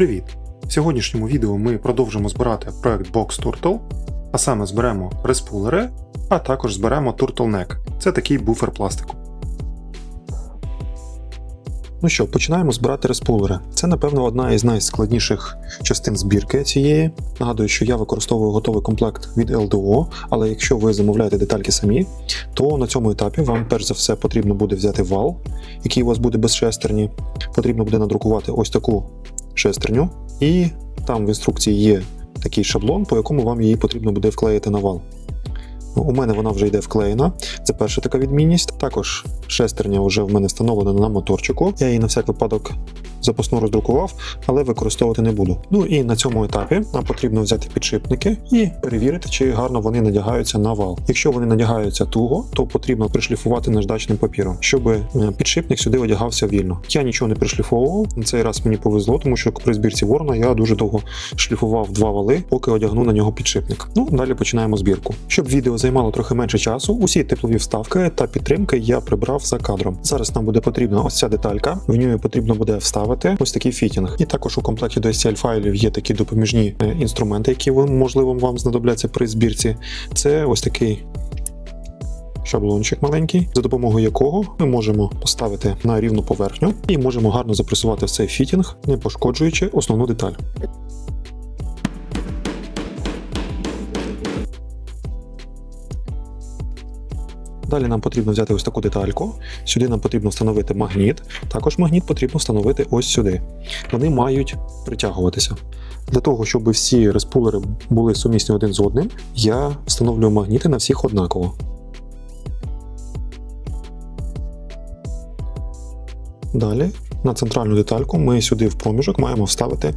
Привіт! В сьогоднішньому відео ми продовжимо збирати проект Box Turtle, а саме зберемо респулери, а також зберемо Turtleneck. Це такий буфер пластику. Ну що, починаємо збирати респулери. Це, напевно, одна із найскладніших частин збірки цієї. Нагадую, що я використовую готовий комплект від LDO, але якщо ви замовляєте детальки самі, то на цьому етапі вам перш за все потрібно буде взяти вал, який у вас буде без шестерні. Потрібно буде надрукувати ось таку шестерню, і там в інструкції є такий шаблон, по якому вам її потрібно буде вклеїти на вал. Ну, У мене вона вже йде вклеєна. Це перша така відмінність. Також шестерня вже в мене встановлена на моторчику. Я її на всяк випадок запасну роздрукував, але використовувати не буду. Ну і на цьому етапі нам потрібно взяти підшипники і перевірити, чи гарно вони надягаються на вал. Якщо вони надягаються туго, то потрібно пришліфувати наждачним папіром, щоб е, підшипник сюди одягався вільно. Я нічого не пришліфовував. На цей раз мені повезло, тому що при збірці ворона я дуже довго шліфував два вали, поки одягну на нього підшипник. Ну далі починаємо збірку. Щоб відео займало трохи менше часу, усі теплові вставки та підтримки я прибрав за кадром. Зараз нам буде потрібна ось ця деталька. В нього потрібно буде вставити ось такий фітінг. І також у комплекті до STL файлів є такі допоміжні е, інструменти, які можливо вам знадобляться при збірці. Це ось такий. Шаблончик маленький, за допомогою якого ми можемо поставити на рівну поверхню і можемо гарно запресувати в цей фітінг, не пошкоджуючи основну деталь. Далі нам потрібно взяти ось таку детальку. Сюди нам потрібно встановити магніт. Також магніт потрібно встановити ось сюди. Вони мають притягуватися. Для того, щоб всі респулери були сумісні один з одним, я встановлюю магніти на всіх однаково. Далі на центральну детальку ми сюди в проміжок маємо вставити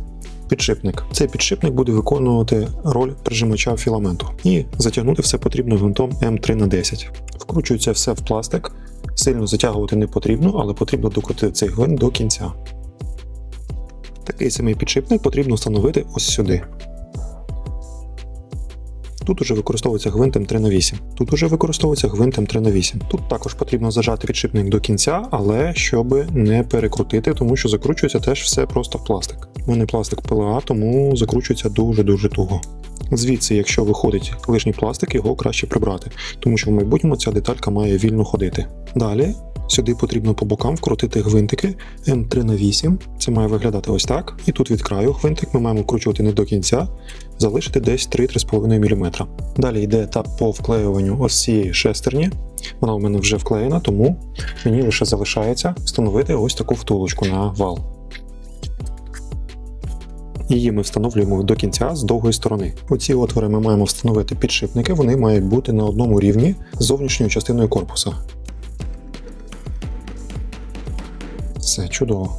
підшипник. Цей підшипник буде виконувати роль прижимача філаменту. І затягнути все потрібно гвинтом М3 на 10 Вкручується все в пластик. Сильно затягувати не потрібно, але потрібно докрутити цей гвинт до кінця. Такий самий підшипник потрібно встановити ось сюди. Тут уже використовується гвинт М3 на 8 Тут уже використовується гвинт М3 на 8 Тут також потрібно зажати підшипник до кінця, але щоб не перекрутити, тому що закручується теж все просто в пластик. У мене пластик ПЛА, тому закручується дуже-дуже туго. Звідси, якщо виходить лишній пластик, його краще прибрати, тому що в майбутньому ця деталька має вільно ходити. Далі сюди потрібно по бокам вкрутити гвинтики М3 на 8 Це має виглядати ось так. І тут від краю гвинтик ми маємо вкручувати не до кінця, залишити десь 3-3,5 мм. Далі йде етап по вклеюванню ось цієї шестерні. Вона у мене вже вклеєна, тому мені лише залишається встановити ось таку втулочку на вал. Її ми встановлюємо до кінця з довгої сторони. Оці отвори ми маємо встановити підшипники, вони мають бути на одному рівні з зовнішньою частиною корпуса. Все чудово.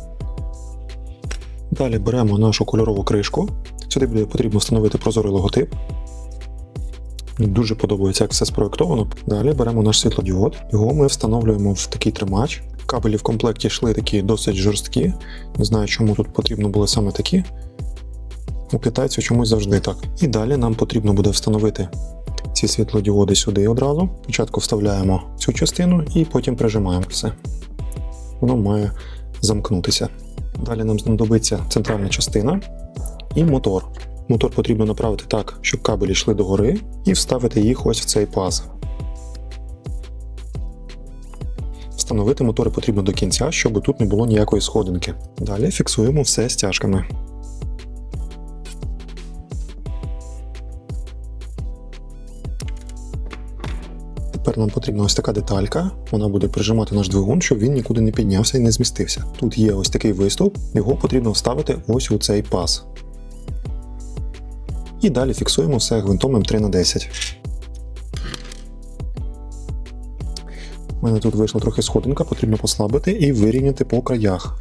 Далі беремо нашу кольорову кришку. Сюди буде потрібно встановити прозорий логотип. Дуже подобається, як все спроєктовано. Далі беремо наш світлодіод, його ми встановлюємо в такий тримач. Кабелі в комплекті йшли такі досить жорсткі. Не знаю, чому тут потрібно були саме такі. У китайців чомусь завжди так. І далі нам потрібно буде встановити ці світлодіоди сюди одразу. Спочатку вставляємо цю частину і потім прижимаємо все. Воно має замкнутися. Далі нам знадобиться центральна частина і мотор. Мотор потрібно направити так, щоб кабелі йшли догори, і вставити їх ось в цей паз. Встановити мотори потрібно до кінця, щоб тут не було ніякої сходинки. Далі фіксуємо все стяжками. Тепер нам потрібна ось така деталька, вона буде прижимати наш двигун, щоб він нікуди не піднявся і не змістився. Тут є ось такий виступ, його потрібно вставити ось у цей паз. І далі фіксуємо все гвинтом М3 на 10 У мене тут вийшла трохи сходинка, потрібно послабити і вирівняти по краях.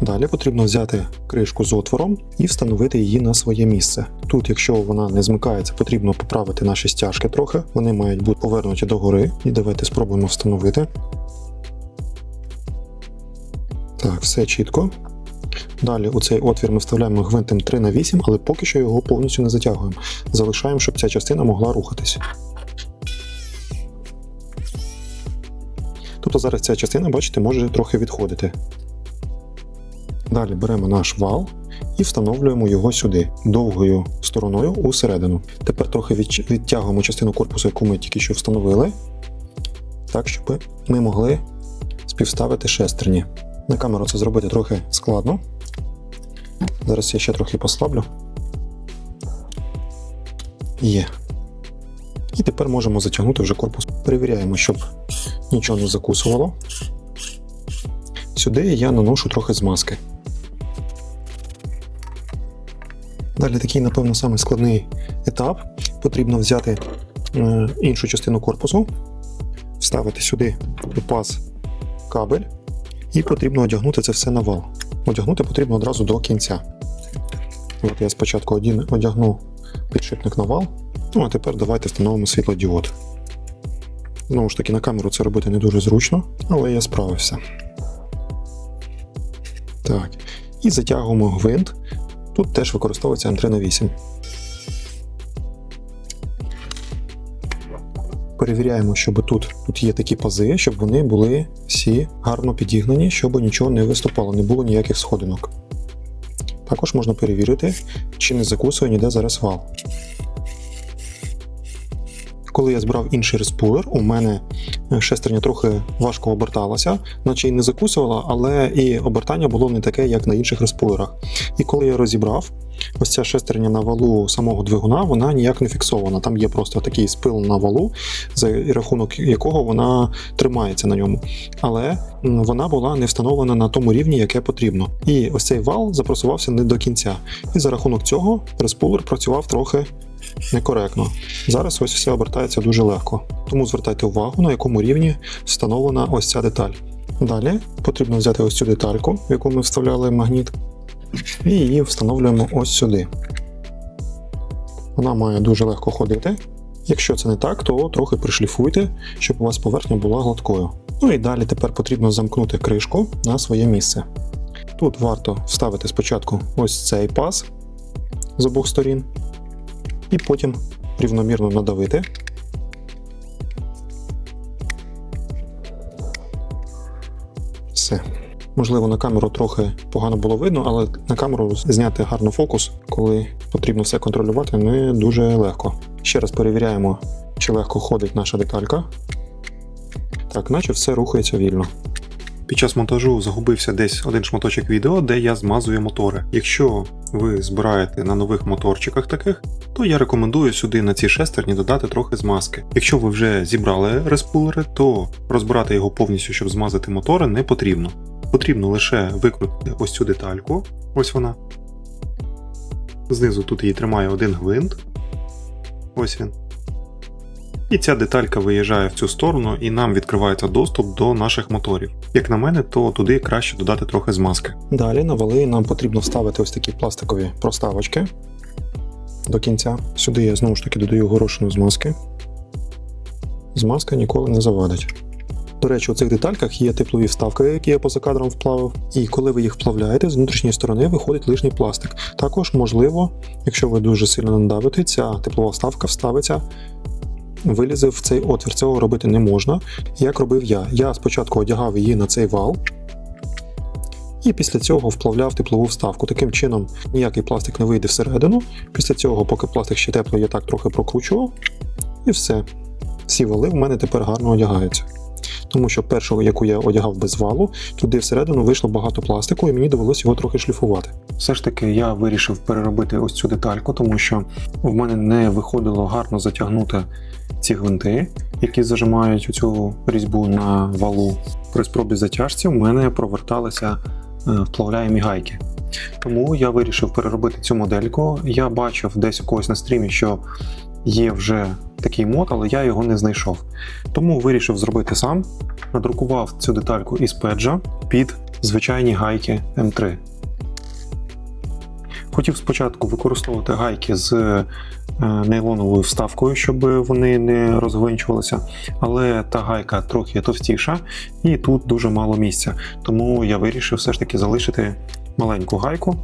Далі потрібно взяти кришку з отвором і встановити її на своє місце. Тут, якщо вона не змикається, потрібно поправити наші стяжки трохи. Вони мають бути повернуті догори. І давайте спробуємо встановити. Так, все чітко. Далі у цей отвір ми вставляємо гвинтом 3 на 8 але поки що його повністю не затягуємо. Залишаємо, щоб ця частина могла рухатись. Тобто зараз ця частина, бачите, може трохи відходити. Далі беремо наш вал і встановлюємо його сюди, довгою стороною усередину. Тепер трохи відтягуємо частину корпусу, яку ми тільки що встановили, так, щоб ми могли співставити шестерні. На камеру це зробити трохи складно. Зараз я ще трохи послаблю. Є. І тепер можемо затягнути вже корпус. Перевіряємо, щоб нічого не закусувало. Сюди я наношу трохи змазки. Далі такий, напевно, самий складний етап. Потрібно взяти е, іншу частину корпусу, вставити сюди у паз кабель, і потрібно одягнути це все на вал. Одягнути потрібно одразу до кінця. От я спочатку один одягну підшипник на вал, ну а тепер давайте встановимо світлодіод. Знову ж таки, на камеру це робити не дуже зручно, але я справився. Так. І затягуємо гвинт. Тут теж використовується М3 на 8. Перевіряємо, щоб тут, тут є такі пази, щоб вони були всі гарно підігнані, щоб нічого не виступало, не було ніяких сходинок. Також можна перевірити, чи не закусує ніде зараз вал. Коли я збирав інший респулер, у мене шестерня трохи важко оберталася, наче й не закусувала, але і обертання було не таке, як на інших респулерах. І коли я розібрав, ось ця шестерня на валу самого двигуна, вона ніяк не фіксована. Там є просто такий спил на валу, за рахунок якого вона тримається на ньому. Але вона була не встановлена на тому рівні, яке потрібно. І ось цей вал запросувався не до кінця. І за рахунок цього респулер працював трохи некоректно. Зараз ось все обертається дуже легко. Тому звертайте увагу, на якому рівні встановлена ось ця деталь. Далі потрібно взяти ось цю детальку, в яку ми вставляли магніт, і її встановлюємо ось сюди. Вона має дуже легко ходити. Якщо це не так, то трохи пришліфуйте, щоб у вас поверхня була гладкою. Ну і далі тепер потрібно замкнути кришку на своє місце. Тут варто вставити спочатку ось цей паз з обох сторін, і потім рівномірно надавити. Все. Можливо, на камеру трохи погано було видно, але на камеру зняти гарно фокус, коли потрібно все контролювати, не дуже легко. Ще раз перевіряємо, чи легко ходить наша деталька. Так, наче все рухається вільно. Під час монтажу загубився десь один шматочок відео, де я змазую мотори. Якщо ви збираєте на нових моторчиках таких, то я рекомендую сюди на ці шестерні додати трохи змазки. Якщо ви вже зібрали респулери, то розбирати його повністю, щоб змазати мотори, не потрібно. Потрібно лише викрутити ось цю детальку, ось вона. Знизу тут її тримає один гвинт. Ось він. І ця деталька виїжджає в цю сторону, і нам відкривається доступ до наших моторів. Як на мене, то туди краще додати трохи змазки. Далі на вали нам потрібно вставити ось такі пластикові проставочки до кінця. Сюди я знову ж таки додаю горошину змазки. Змазка ніколи не завадить. До речі, у цих детальках є теплові вставки, які я поза кадром вплавив. І коли ви їх вплавляєте, з внутрішньої сторони виходить лишній пластик. Також, можливо, якщо ви дуже сильно надавите, ця теплова вставка вставиться вилізе в цей отвір. Цього робити не можна. Як робив я? Я спочатку одягав її на цей вал. І після цього вплавляв теплову вставку. Таким чином ніякий пластик не вийде всередину. Після цього, поки пластик ще теплий, я так трохи прокручував. І все. Всі вали в мене тепер гарно одягаються. Тому що першу, яку я одягав без валу, туди всередину вийшло багато пластику, і мені довелося його трохи шліфувати. Все ж таки, я вирішив переробити ось цю детальку, тому що в мене не виходило гарно затягнути ці гвинти, які зажимають цю різьбу на валу. При спробі затяжці в мене проверталися е, вплавляємі гайки. Тому я вирішив переробити цю модельку. Я бачив десь у когось на стрімі, що є вже такий мод, але я його не знайшов. Тому вирішив зробити сам. Надрукував цю детальку із педжа під звичайні гайки М3. Хотів спочатку використовувати гайки з е, нейлоновою вставкою, щоб вони не розгвинчувалися, але та гайка трохи товстіша і тут дуже мало місця. Тому я вирішив все ж таки залишити маленьку гайку,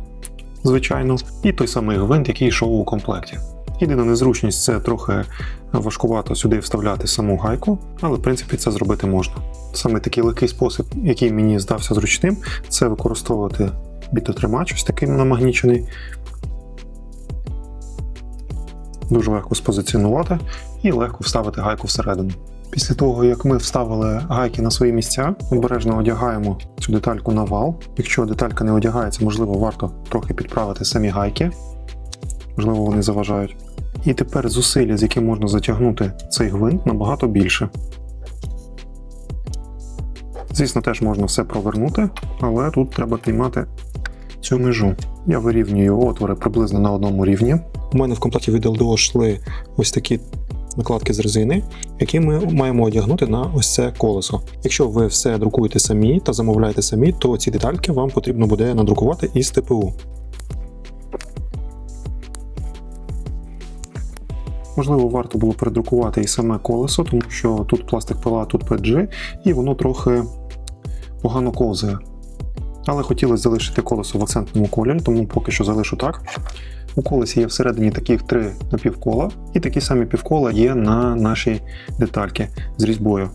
звичайно, і той самий гвинт, який йшов у комплекті. Єдина незручність це трохи важкувато сюди вставляти саму гайку, але в принципі це зробити можна. Саме такий легкий спосіб, який мені здався зручним, це використовувати бітотримач, ось такий намагнічений. Дуже легко спозиціонувати і легко вставити гайку всередину. Після того, як ми вставили гайки на свої місця, обережно одягаємо цю детальку на вал. Якщо деталька не одягається, можливо, варто трохи підправити самі гайки. Можливо, вони заважають. І тепер зусилля, з яким можна затягнути цей гвинт, набагато більше. Звісно, теж можна все провернути, але тут треба піймати цю межу. Я вирівнюю отвори приблизно на одному рівні. У мене в комплекті від LDO йшли ось такі накладки з резини, які ми маємо одягнути на ось це колесо. Якщо ви все друкуєте самі та замовляєте самі, то ці детальки вам потрібно буде надрукувати із ТПУ. Можливо, варто було передрукувати і саме колесо, тому що тут пластик пила, а тут PG, і воно трохи погано ковзає. Але хотілося залишити колесо в акцентному кольорі, тому поки що залишу так. У колесі є всередині таких три напівкола, і такі самі півкола є на нашій детальці з різьбою.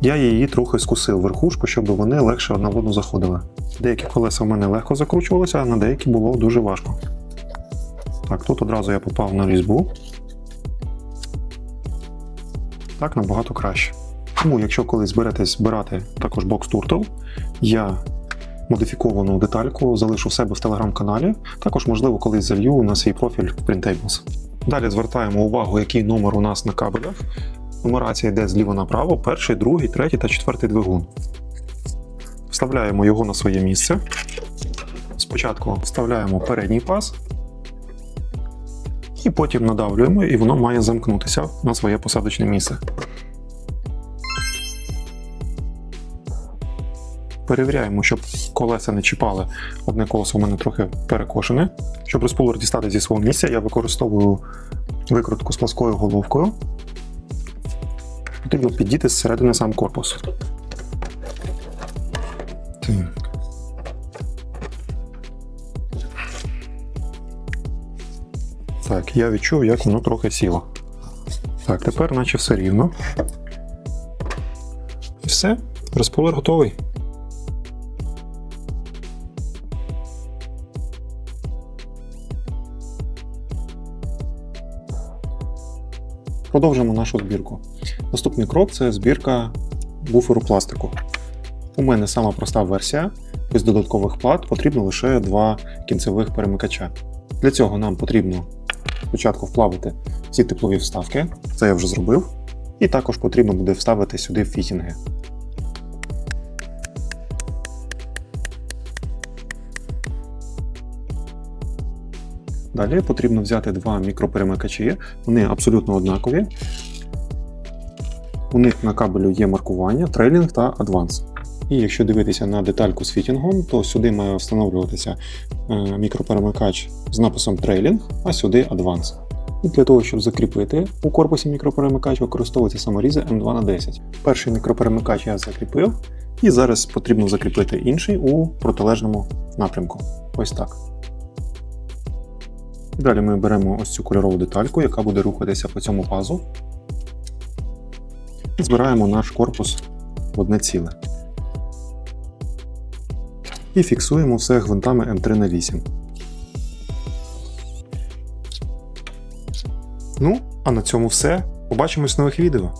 Я її трохи скусив верхушку, щоб вони легше одна в одну заходили. Деякі колеса в мене легко закручувалися, а на деякі було дуже важко. Так, тут одразу я попав на різьбу. Так набагато краще. Тому, якщо колись зберетесь збирати також бокс Turtle, я модифіковану детальку залишу в себе в телеграм-каналі. Також, можливо, колись залью на свій профіль в Printables. Далі звертаємо увагу, який номер у нас на кабелях. Нумерація йде зліва направо: перший, другий, третій та четвертий двигун. Вставляємо його на своє місце. Спочатку вставляємо передній паз. І потім надавлюємо, і воно має замкнутися на своє посадочне місце. Перевіряємо, щоб колеса не чіпали. Одне колесо у мене трохи перекошене. Щоб респулер дістати зі свого місця, я використовую викрутку з плоскою головкою. Потрібно піддіти зсередини сам корпус. Так. Я відчув, як воно трохи сіло. Так, тепер наче все рівно. І все, респулер готовий. Продовжимо нашу збірку. Наступний крок це збірка буферу пластику. У мене сама проста версія, без додаткових плат потрібно лише два кінцевих перемикача. Для цього нам потрібно спочатку вплавити всі теплові вставки, це я вже зробив. І також потрібно буде вставити сюди фітінги. Далі потрібно взяти два мікроперемикачі, вони абсолютно однакові. У них на кабелю є маркування, трейлінг та адванс. І якщо дивитися на детальку з фітінгом, то сюди має встановлюватися е, мікроперемикач з написом трейлінг, а сюди адванс. І для того, щоб закріпити у корпусі мікроперемикач, використовуються саморізи М2 на 10. Перший мікроперемикач я закріпив, і зараз потрібно закріпити інший у протилежному напрямку. Ось так. Далі ми беремо ось цю кольорову детальку, яка буде рухатися по цьому пазу. Збираємо наш корпус в одне ціле. І фіксуємо все гвинтами М3 на 8. Ну, а на цьому все. Побачимось в нових відео.